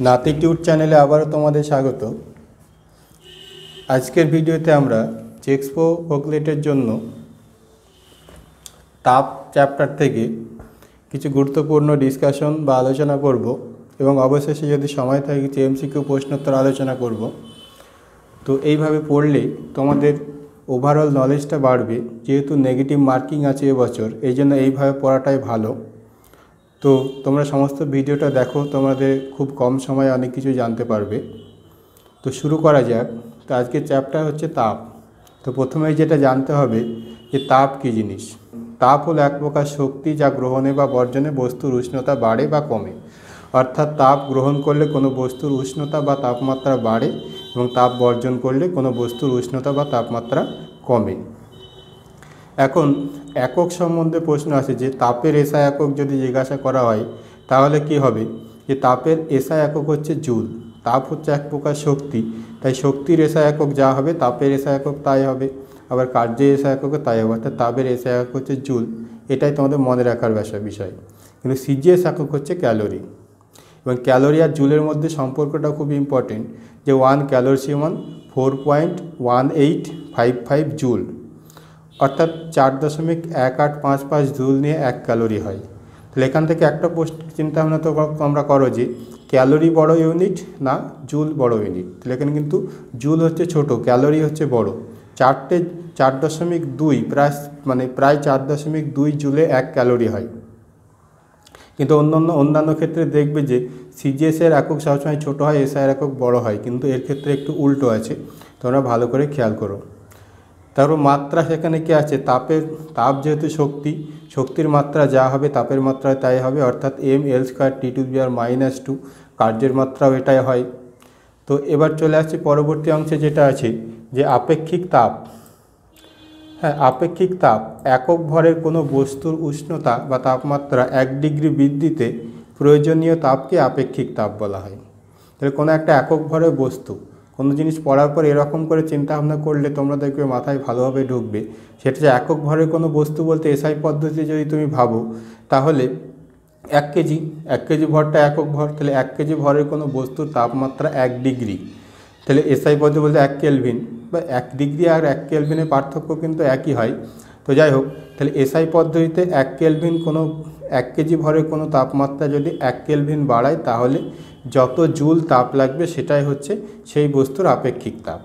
নাতিটিউড চ্যানেলে আবারও তোমাদের স্বাগত। আজকের ভিডিওতে আমরা চেক্সপো হোকলেটের জন্য তাপ চ্যাপ্টার থেকে কিছু গুরুত্বপূর্ণ ডিসকাশন বা আলোচনা করব এবং অবশেষে যদি সময় থাকে কিছু এমসিকিউ প্রশ্নোত্তর আলোচনা করব। তো এইভাবে পড়লে তোমাদের ওভারঅল নলেজটা বাড়বে, যেহেতু নেগেটিভ মার্কিং আছে এবছর এই জন্য এইভাবে পড়াটাই ভালো। তো তোমরা সমস্ত ভিডিওটা দেখো, তোমাদের খুব কম সময়ে অনেক কিছু জানতে পারবে। তো শুরু করা যাক। তো আজকের চ্যাপ্টার হচ্ছে তাপ। তো প্রথমেই যেটা জানতে হবে যে তাপ কী জিনিস? তাপ হলো এক প্রকার শক্তি যা গ্রহণে বা বর্জনে বস্তুর উষ্ণতা বাড়ে বা কমে। অর্থাৎ তাপ গ্রহণ করলে কোনো বস্তুর উষ্ণতা বা তাপমাত্রা বাড়ে এবং তাপ বর্জন করলে কোনো বস্তুর উষ্ণতা বা তাপমাত্রা কমে। এখন একক সম্বন্ধে প্রশ্ন আছে যে তাপের এসা একক যদি জিজ্ঞাসা করা হয়, তাহলে কি হবে? যে তাপের এসা একক হচ্ছে জুল, তাপ হচ্ছে এক প্রকার শক্তি, তাই শক্তির এসা একক যা হবে, তাপের এসা একক তাই হবে, আবার কার্যের এসা এককে তাই হবে, অর্থাৎ তাপের এসা একক হচ্ছে জুল, এটাই তোমাদের মনে রাখার বিষয় বিষয়। কিন্তু সিজিএস একক হচ্ছে ক্যালোরি, এবং ক্যালোরি আর জুলের মধ্যে সম্পর্কটা খুব ইম্পর্টেন্ট যে ওয়ান ক্যালোরি সমান four point one eight five five joule অর্থাৎ চার দশমিক এক আট পাঁচ পাঁচ জুল নিয়ে এক ক্যালোরি হয়। তাহলে এখান থেকে একটা প্রশ্ন চিন্তা ভাবনা তো তোমরা করো যে, ক্যালোরি বড় ইউনিট না জুল বড় ইউনিট? তাহলে এখানে কিন্তু জুল হচ্ছে ছোট, ক্যালোরি হচ্ছে বড়। চারটে, চার দশমিক দুই, প্রায় মানে প্রায় চার দশমিক দুই জুলে এক ক্যালোরি হয়। কিন্তু অন্যান্য অন্যান্য ক্ষেত্রে দেখবে যে সিজিএসের একক সবসময় ছোটো হয় এসআইয়ের একক বড় হয়, কিন্তু এর ক্ষেত্রে একটু উল্টো আছে। তোমরা ভালো করে খেয়াল করো। তারপর মাত্রা সেখানে কি আছে? তাপের, তাপ যেহেতু শক্তি, শক্তির মাত্রা যা হবে তাপের মাত্রা তাই হবে, অর্থাৎ M L square T to BR minus two কার্যের মাত্রাও এটাই হয়। তো এবার চলে আসছে পরবর্তী অংশে যেটা আছে, যে আপেক্ষিক তাপ। হ্যাঁ আপেক্ষিক তাপ, একক ভরের কোনো বস্তুর উষ্ণতা বা তাপমাত্রা এক ডিগ্রি বৃদ্ধিতে প্রয়োজনীয় তাপকে আপেক্ষিক তাপ বলা হয়। তাহলে কোনো একটা একক ভরের বস্তু কোনো জিনিস পড়ার পর এরকম করে চিন্তা ভাবনা করলে তোমরা দেখবে মাথায় ভালোভাবে ঢুকবে। সেটা যে একক ভরের কোনো বস্তু বলতে এসআই পদ্ধতি যদি তুমি ভাবো, তাহলে এক কেজি এক কেজি ভরটা একক ভর, তাহলে এক কেজি ভরের কোনো বস্তুর তাপমাত্রা এক ডিগ্রি। তাহলে এসআই পদ্ধতি বলতে এক কেলভিন, বা এক ডিগ্রি আর এক কেলভিনের পার্থক্য কিন্তু একই হয়। তো যাই হোক, তাহলে এসআই পদ্ধতিতে এক কেলভিন কোনো, এক কেজি ভরের কোনো তাপমাত্রা যদি এক কেলভিন বাড়ায়, তাহলে যত জুল তাপ লাগবে সেটাই হচ্ছে সেই বস্তুর আপেক্ষিক তাপ।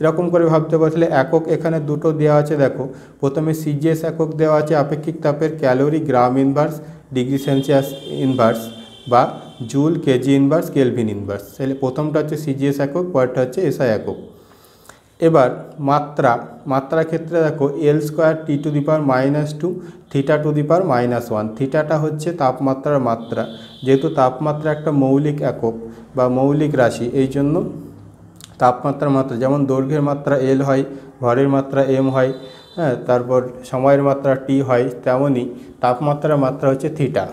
এরকম করে ভাবতে পারছিলে একক এখানে দুটো দেওয়া আছে, দেখো। প্রথমে সিজিএস একক দেওয়া আছে আপেক্ষিক তাপের calorie gram inverse degree Celsius inverse বা joule KG inverse kelvin inverse তাহলে প্রথমটা হচ্ছে সিজিএস একক, পরেরটা হচ্ছে এসআই একক। এবার মাত্রা মাত্রা ক্ষেত্রে দেখো L square T to the power minus two theta to the power minus one থিটাটা হচ্ছে তাপমাত্রার মাত্রা। যেহেতু তাপমাত্রা একটা মৌলিক একক বা মৌলিক রাশি, এই জন্য তাপমাত্রার মাত্রা, যেমন দৈর্ঘ্যের মাত্রা এল হয়, ভরের মাত্রা এম হয় হ্যাঁ তারপর সময়ের মাত্রা টি হয় তেমনই তাপমাত্রার মাত্রা হচ্ছে থিটা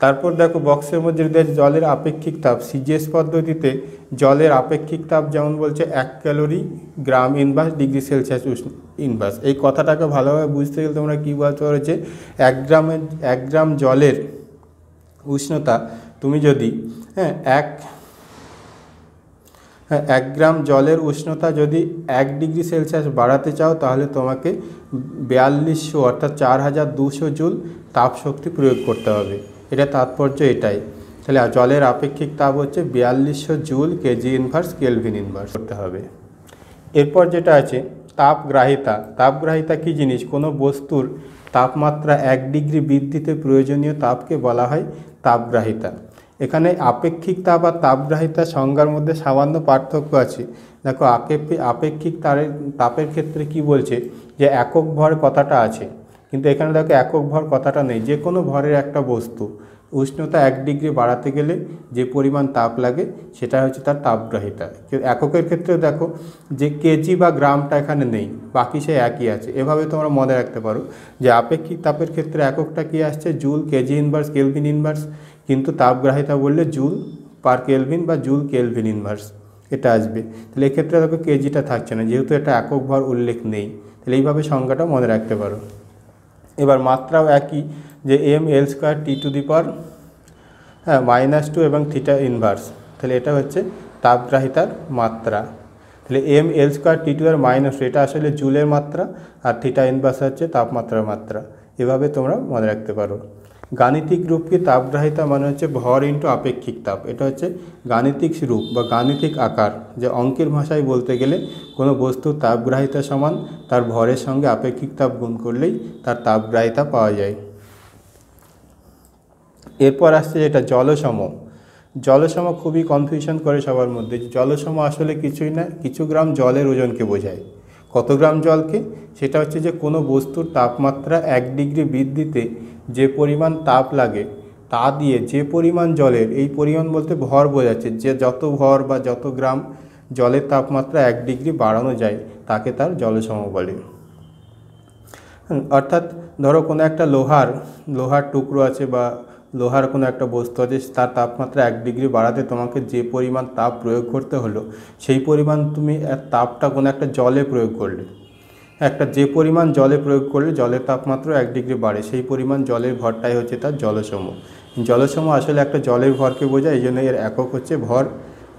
তারপর দেখো বক্সের মধ্যে যদি জলের আপেক্ষিক তাপ, সিজিএস পদ্ধতিতে জলের আপেক্ষিক তাপ যেমন বলছে এক calorie gram inverse degree Celsius উষ্ণ ইনভার্স। এই কথাটাকে ভালোভাবে বুঝতে গেলে তোমরা কী বলতে পারো যে এক গ্রামের, এক গ্রাম জলের উষ্ণতা তুমি যদি হ্যাঁ এক হ্যাঁ এক গ্রাম জলের উষ্ণতা যদি এক ডিগ্রি সেলসিয়াস বাড়াতে চাও তাহলে তোমাকে বিয়াল্লিশশো অর্থাৎ চার হাজার দুশো জুল তাপশক্তি প্রয়োগ করতে হবে। এটা তাৎপর্য এটাই। তাহলে জলের আপেক্ষিক তাপ হচ্ছে বিয়াল্লিশশো joule KG inverse kelvin inverse করতে হবে। এরপর যেটা আছে, তাপগ্রাহিতা। তাপগ্রাহিতা কী জিনিস? কোনো বস্তুর তাপমাত্রা এক ডিগ্রি বৃদ্ধিতে প্রয়োজনীয় তাপকে বলা হয় তাপগ্রাহিতা। এখানে আপেক্ষিক তাপ আর তাপগ্রাহিতা সংজ্ঞার মধ্যে সামান্য পার্থক্য আছে। দেখো, আপেক্ষিক তারের, তাপের ক্ষেত্রে কি বলছে? যে একক ভর কথাটা আছে। কিন্তু এখানে দেখো একক ভর কথাটা নেই। যে কোনো ভরের একটা বস্তু উষ্ণতা এক ডিগ্রি বাড়াতে গেলে যে পরিমাণ তাপ লাগে সেটা হচ্ছে তার তাপগ্রাহিতা। এককের ক্ষেত্রে দেখো যে কেজি বা গ্রামটা এখানে নেই, বাকি সে একই আছে। এভাবে তোমরা মনে রাখতে পারো যে আপেক্ষিক তাপের ক্ষেত্রে এককটা কি আসছে? Joule KG inverse kelvin inverse কিন্তু তাপগ্রাহিতা বললে জুল পার কেলভিন বা জুল কেলভিন ইনভার্স এটা আসবে। তাহলে এক্ষেত্রে দেখো কেজিটা থাকছে না, যেহেতু এটা একক ভর উল্লেখ নেই। তাহলে এইভাবে সংজ্ঞাটা মনে রাখতে পারো। এবার মাত্রাও একই যে M L square T to the power হ্যাঁ মাইনাস টু এবং থিটা ইনভার্স। তাহলে এটা হচ্ছে তাপগ্রাহিতার মাত্রা। তাহলে M L square T to R minus, এটা আসলে জুলের মাত্রা আর থিটা ইনভার্স হচ্ছে তাপমাত্রার মাত্রা। এভাবে তোমরা মনে রাখতে পারো। গাণিতিক রূপ কি তাপগ্রাহিতা মানে হচ্ছে ভর ইন্টু আপেক্ষিক তাপ। এটা হচ্ছে গাণিতিক রূপ বা গাণিতিক আকার। যে অঙ্কের ভাষায় বলতে গেলে কোনো বস্তুর তাপগ্রাহিতা সমান, তার ভরের সঙ্গে আপেক্ষিক তাপ গুণ করলেই তার তাপগ্রাহিতা পাওয়া যায়। এরপর আসছে যেটা জলসম। জলসম খুবই কনফিউশন করে সবার মধ্যে। জলসম আসলে কিছুই না, কিছু গ্রাম জলের ওজনকে বোঝায়। কত গ্রাম জলকে? সেটা হচ্ছে যে কোনো বস্তুর তাপমাত্রা এক ডিগ্রি বৃদ্ধিতে যে পরিমাণ তাপ লাগে, তা দিয়ে যে পরিমাণ জলের, এই পরিমাণ বলতে ভর বোঝাচ্ছে, যে যত ভর বা যত গ্রাম জলের তাপমাত্রা এক ডিগ্রি বাড়ানো যায়, তাকে তার জলসম বলে। অর্থাৎ ধরো কোনো একটা লোহার লোহার টুকরো আছে বা লোহার কোনো একটা বস্তু আছে, তার তাপমাত্রা এক ডিগ্রি বাড়াতে তোমাকে যে পরিমাণ তাপ প্রয়োগ করতে হলো, সেই পরিমাণ তুমি তাপটা কোনো একটা জলে প্রয়োগ করলে। একটা যে পরিমাণ জলে প্রয়োগ করলে জলের তাপমাত্রা এক ডিগ্রি বাড়ে, সেই পরিমাণ জলের ভরটাই হচ্ছে তার জলসম। জলসম আসলে একটা জলের ভরকে বোঝায়, এই জন্য এর একক হচ্ছে ভর,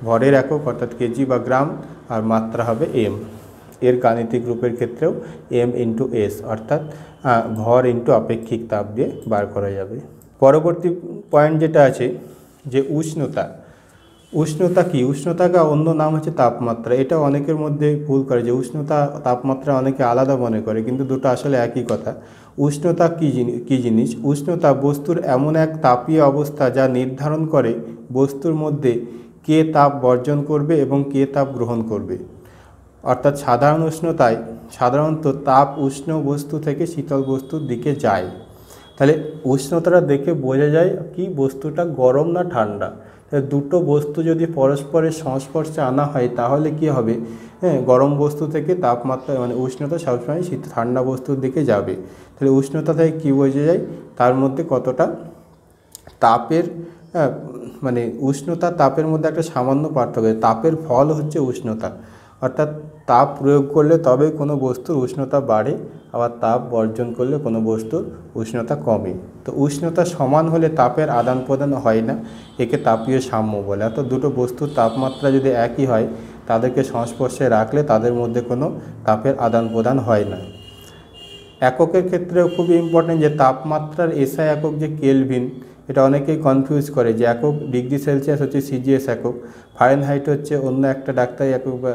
ভরের একক অর্থাৎ কেজি বা গ্রাম, আর মাত্রা হবে এম এর গাণিতিক রূপের ক্ষেত্রেও এম ইন্টু এস অর্থাৎ ভর ইন্টু আপেক্ষিক তাপ দিয়ে বার করা যাবে। পরবর্তী পয়েন্ট যেটা আছে, যে উষ্ণতা। উষ্ণতা কি? উষ্ণতাকে অন্য নাম হচ্ছে তাপমাত্রা। এটা অনেকের মধ্যে ভুল করে যে উষ্ণতা, তাপমাত্রা অনেকে আলাদা মনে করে, কিন্তু দুটো আসলে একই কথা। উষ্ণতা কী জিনিস কী জিনিস? উষ্ণতা বস্তুর এমন এক তাপীয় অবস্থা যা নির্ধারণ করে বস্তুর মধ্যে কে তাপ বর্জন করবে এবং কে তাপ গ্রহণ করবে। অর্থাৎ সাধারণ উষ্ণতায় সাধারণত তাপ উষ্ণ বস্তু থেকে শীতল বস্তুর দিকে যায়। তাহলে উষ্ণতাটা দেখে বোঝা যায় কি বস্তুটা গরম না ঠান্ডা। দুটো বস্তু যদি পরস্পরের সংস্পর্শে আনা হয় তাহলে কি হবে? হ্যাঁ গরম বস্তু থেকে তাপমাত্রা মানে উষ্ণতা সবসময় শীত ঠান্ডা বস্তুর দিকে যাবে। তাহলে উষ্ণতা থেকে কী বোঝা যায়? তার মধ্যে কতটা? তাপের হ্যাঁ, মানে উষ্ণতা তাপের মধ্যে একটা সামান্য পার্থক্য তাপের ফল হচ্ছে উষ্ণতা। অর্থাৎ তাপ প্রয়োগ করলে তবেই কোনো বস্তুর উষ্ণতা বাড়ে, আবার তাপ বর্জন করলে কোনো বস্তুর উষ্ণতা কমে। তো উষ্ণতা সমান হলে তাপের আদান প্রদান হয় না, একে তাপীয় সাম্য বলে। অর্থাৎ দুটো বস্তুর তাপমাত্রা যদি একই হয়, তাদেরকে সংস্পর্শে রাখলে তাদের মধ্যে কোনো তাপের আদান প্রদান হয় না। এককের ক্ষেত্রেও খুবই ইম্পর্টেন্ট যে তাপমাত্রার এসআই একক যে কেলভিন এটা অনেকেই কনফিউজ করে যে একক ডিগ্রি সেলসিয়াস হচ্ছে সিজিএস একক ফারেনহাইট হচ্ছে অন্য একটা ডাক্তারি একক বা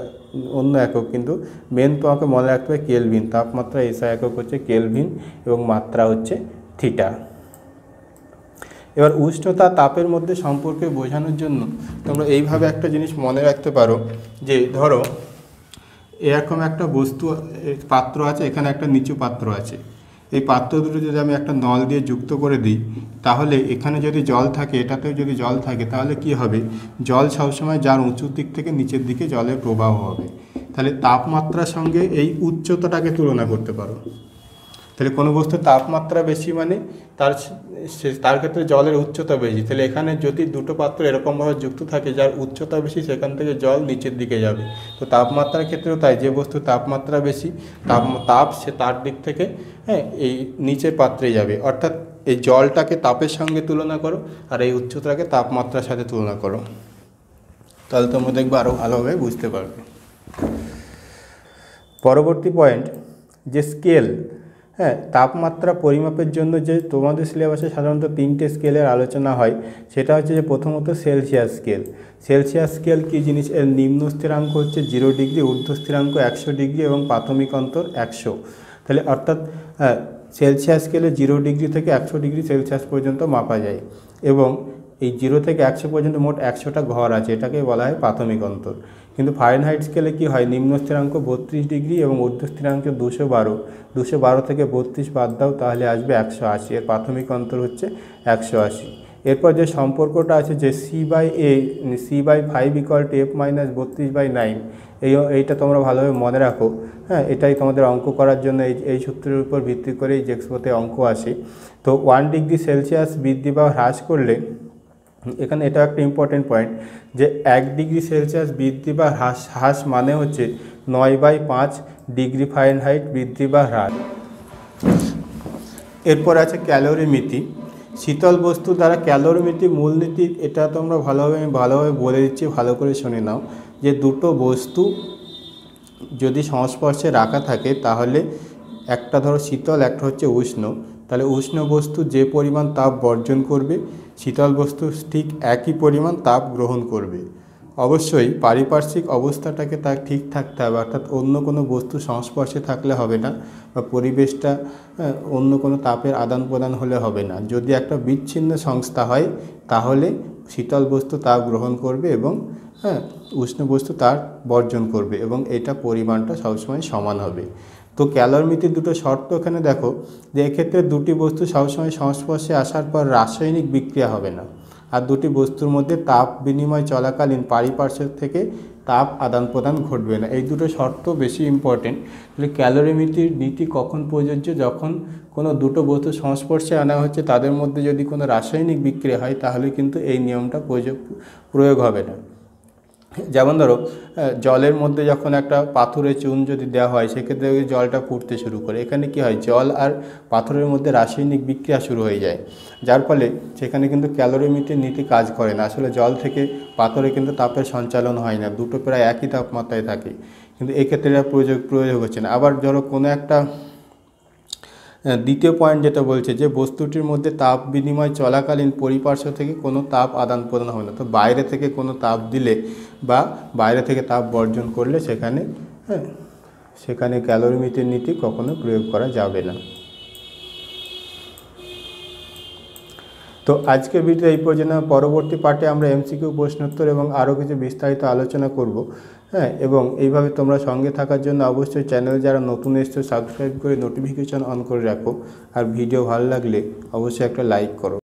অন্য একক, কিন্তু মেন তোমাকে মনে রাখতে হবে কেলভিন তাপমাত্রা এসা একক হচ্ছে কেলভিন এবং মাত্রা হচ্ছে থিটা এবার উষ্ণতা তাপের মধ্যে সম্পর্কে বোঝানোর জন্য তোমরা এইভাবে একটা জিনিস মনে রাখতে পারো যে ধরো, এরকম একটা বস্তু পাত্র আছে, এখানে একটা নিচু পাত্র আছে। এই পাত্র দুটো যদি আমি একটা নল দিয়ে যুক্ত করে দিই, তাহলে এখানে যদি জল থাকে, এটাতেও যদি জল থাকে, তাহলে কি হবে? জল সবসময় যার উঁচুর দিক থেকে নিচের দিকে জলের প্রবাহ হবে। তাহলে তাপমাত্রার সঙ্গে এই উচ্চতাটাকে তুলনা করতে পারো। তাহলে কোনো বস্তুর তাপমাত্রা বেশি মানে তার তার ক্ষেত্রে জলের উচ্চতা বেশি। তাহলে এখানে যদি দুটো পাত্র এরকমভাবে যুক্ত থাকে, যার উচ্চতা বেশি, সেখান থেকে জল নিচের দিকে যাবে। তো তাপমাত্রার ক্ষেত্রেও তাই, যে বস্তুর তাপমাত্রা বেশি, তাপ তাপ সে তার দিক থেকে হ্যাঁ এই নিচের পাত্রে যাবে। অর্থাৎ এই জলটাকে তাপের সঙ্গে তুলনা করো, আর এই উচ্চতাকে তাপমাত্রার সাথে তুলনা করো। তাহলে তোমরা দেখবে আরও ভালোভাবে বুঝতে পারবে। পরবর্তী পয়েন্ট যে স্কেল হ্যাঁ তাপমাত্রা পরিমাপের জন্য যে তোমাদের সিলেবাসে সাধারণত তিনটে স্কেলের আলোচনা হয়, সেটা হচ্ছে যে প্রথমত সেলসিয়াস স্কেল সেলসিয়াস স্কেল কী জিনিস? এর নিম্ন স্থিরাঙ্ক হচ্ছে জিরো ডিগ্রি ঊর্ধ্ব স্থিরাঙ্ক একশো ডিগ্রি এবং প্রাথমিক অন্তর একশো। তাহলে অর্থাৎ সেলসিয়াস স্কেলে জিরো ডিগ্রি থেকে একশো ডিগ্রি সেলসিয়াস পর্যন্ত মাপা যায় এবং এই জিরো থেকে একশো পর্যন্ত মোট একশোটা ঘর আছে এটাকে বলা হয় প্রাথমিক অন্তর। কিন্তু ফারেনহাইট স্কেলে কি হয়? নিম্ন স্থিরাঙ্ক বত্রিশ ডিগ্রি এবং ঊর্ধ্ব স্থিরাঙ্ক দুশো বারো। দুশো বারো থেকে বত্রিশ বাদ দাও, তাহলে আসবে একশো আশি। এর প্রাথমিক অন্তর হচ্ছে একশো আশি। এরপর যে সম্পর্কটা আছে যে C by a C by five equal to F minus বত্রিশ বাই নাইন এই এইটা তোমরা ভালোভাবে মনে রাখো। হ্যাঁ এটাই তোমাদের অঙ্ক করার জন্য এই এই সূত্রের উপর ভিত্তি করেই জেক্সপোতে অঙ্ক আসে। তো ওয়ান ডিগ্রি সেলসিয়াস বৃদ্ধি বা হ্রাস করলে এখানে এটা একটা ইম্পর্টেন্ট পয়েন্ট যে এক ডিগ্রি সেলসিয়াস বৃদ্ধি বা হ্রাস হ্রাস মানে হচ্ছে নয় বাই পাঁচ ডিগ্রি ফারেনহাইট বৃদ্ধি বা হ্রাস। এরপর আছে ক্যালোরি মিতি। শীতল বস্তু দ্বারা ক্যালোরিমিতি মূলনীতি, এটা তোমরা ভালোভাবে, আমি ভালোভাবে বলে দিচ্ছি, ভালো করে শুনে নাও। যে দুটো বস্তু যদি সংস্পর্শে রাখা থাকে, তাহলে একটা ধরো শীতল, একটা হচ্ছে উষ্ণ। তাহলে উষ্ণ বস্তু যে পরিমাণ তাপ বর্জন করবে, শীতল বস্তু ঠিক একই পরিমাণ তাপ গ্রহণ করবে। অবশ্যই পারিপার্শ্বিক অবস্থাটাকে তার ঠিক থাকতে হবে, অর্থাৎ অন্য কোনো বস্তু সংস্পর্শে থাকলে হবে না বা পরিবেশটা অন্য কোনো তাপের আদান প্রদান হলে হবে না। যদি একটা বিচ্ছিন্ন সংস্থা হয়, তাহলে শীতল বস্তু তাপ গ্রহণ করবে এবং হ্যাঁ উষ্ণ বস্তু তার বর্জন করবে এবং এটা পরিমাণটা সবসময় সমান হবে। তো ক্যালোরিমিতির দুটো শর্ত এখানে দেখো যে এক্ষেত্রে দুটি বস্তু সবসময় সংস্পর্শে আসার পর রাসায়নিক বিক্রিয়া হবে না। আর দুটি বস্তুর মধ্যে তাপ বিনিময় চলাকালীন পারিপার্শ্ব থেকে তাপ আদান প্রদান ঘটবে না। এই দুটো শর্ত বেশি ইম্পর্টেন্ট তাহলে ক্যালোরিমিতির নীতি কখন প্রযোজ্য? যখন কোনো দুটো বস্তু সংস্পর্শে আনা হচ্ছে, তাদের মধ্যে যদি কোনো রাসায়নিক বিক্রিয়া হয়, তাহলে কিন্তু এই নিয়মটা প্রয়োগ হবে না। যেমন ধরো জলের মধ্যে যখন একটা পাথরের চুন যদি দেওয়া হয়, সেক্ষেত্রে জলটা ফুটতে শুরু করে। এখানে কি হয়? জল আর পাথরের মধ্যে রাসায়নিক বিক্রিয়া শুরু হয়ে যায়। যার ফলে সেখানে কিন্তু ক্যালোরিমিতির নীতি কাজ করে না। আসলে জল থেকে পাথরে কিন্তু তাপের সঞ্চালন হয় না। দুটো প্রায় একই তাপমাত্রায় থাকে। কিন্তু এক্ষেত্রে প্রয়োগ প্রয়োগ হচ্ছে না। আবার ধরো কোনো একটা দ্বিতীয় পয়েন্ট যেটা বলছে যে বস্তুটির মধ্যে তাপ বিনিময় চলাকালীন পরিপার্শ্ব থেকে কোনো তাপ আদান প্রদান হবে না। তো বাইরে থেকে কোনো তাপ দিলে বা বাইরে থেকে তাপ বর্জন করলে সেখানে হ্যাঁ সেখানে ক্যালোরিমিতির নীতি কখনো প্রয়োগ করা যাবে না। তো আজকের ভিডিও এই পর্যন্ত। পরবর্তী পার্টে আমরা এমসিকিউ প্রশ্নোত্তর এবং আরও কিছু বিস্তারিত আলোচনা করব। হ্যাঁ এবং এইভাবে তোমরা সঙ্গে থাকার জন্য অবশ্যই চ্যানেল যারা নতুন এসছো সাবস্ক্রাইব করে নোটিফিকেশান অন করে রাখো। আর ভিডিও ভালো লাগলে অবশ্যই একটা লাইক করো।